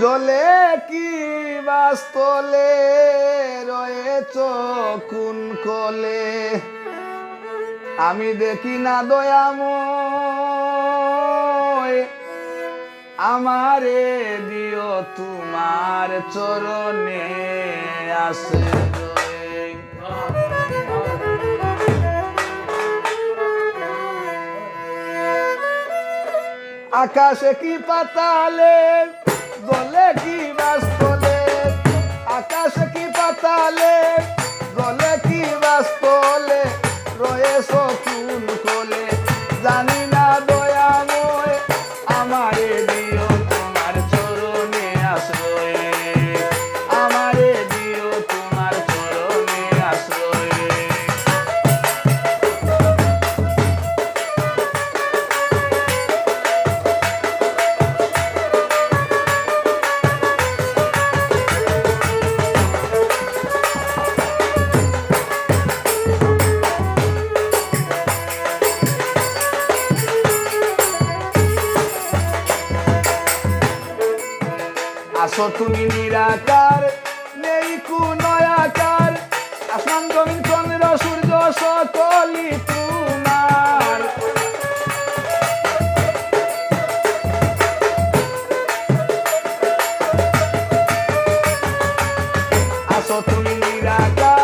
জলে কি বাস্তলে রয়েছ কোন কলে? আমি দেখি না দয়াময়, আমারে দিও তোমার চরণে আসে আকাশে কি পাতালে জলে কি বাস্তলে আসো তুমি নিরাকার নেই কুনয়াকার। আসমান জমিন চন্দ্র সূর্য সকলি তোমার। আসো তুমি নিরাকার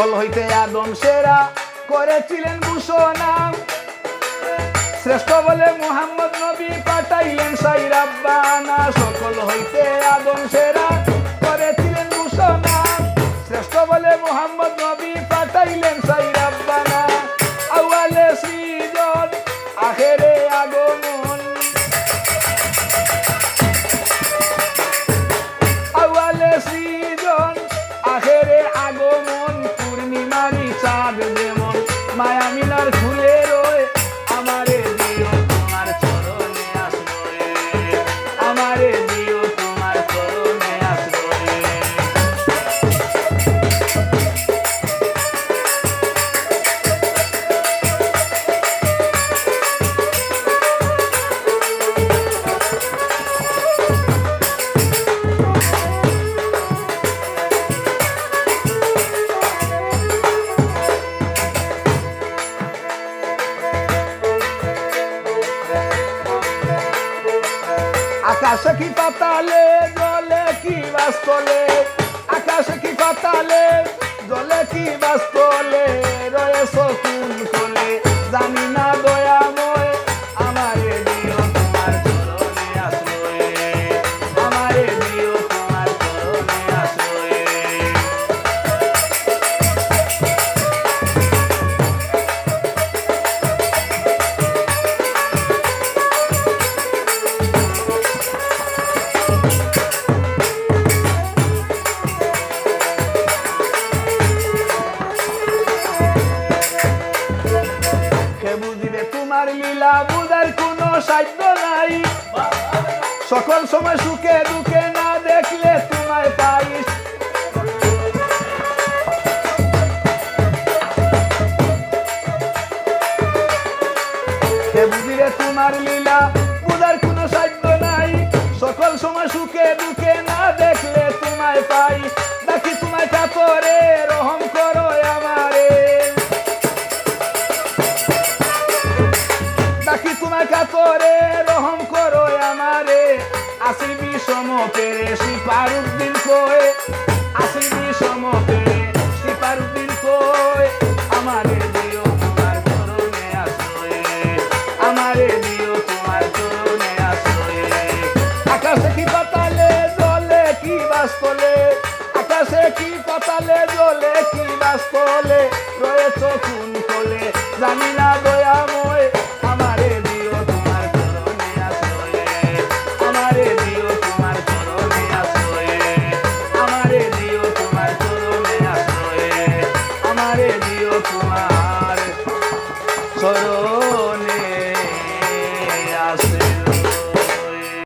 সকল হইতে আদম সেরা করেছিলেন ভূষণা শ্রেষ্ঠ বলে মুহাম্মদ নবী আকাশে কি পাতালে, জলে কি বাস্তলে? আকাশে কি পাতালে, জলে কি বাস্তলে? রয়েছ কোন কোলে জানি না দয়াময় তোমার লীলা বুঝার কোনো সাধ্য নাই। সকল সময় সুখে দুঃখে না দেখলে তোমায় পাইস কে তোমার লীলা বুঝার কোনো সাধ্য নাই। সকল সময় সুখে দুঃখে না দেখলে তোমায় পাই। ডাকি তোমায় কাতরে সমতেরে শিপার উদ্দিন কয়ে, আসিনি সমতেরে শিপার উদ্দিন কয়ে, আমারে আকাশে কি পাতালে জলে কি বাস্তলে আকাশে কি পাতালে জলে কি বাস্তলে রয়েছ তুমি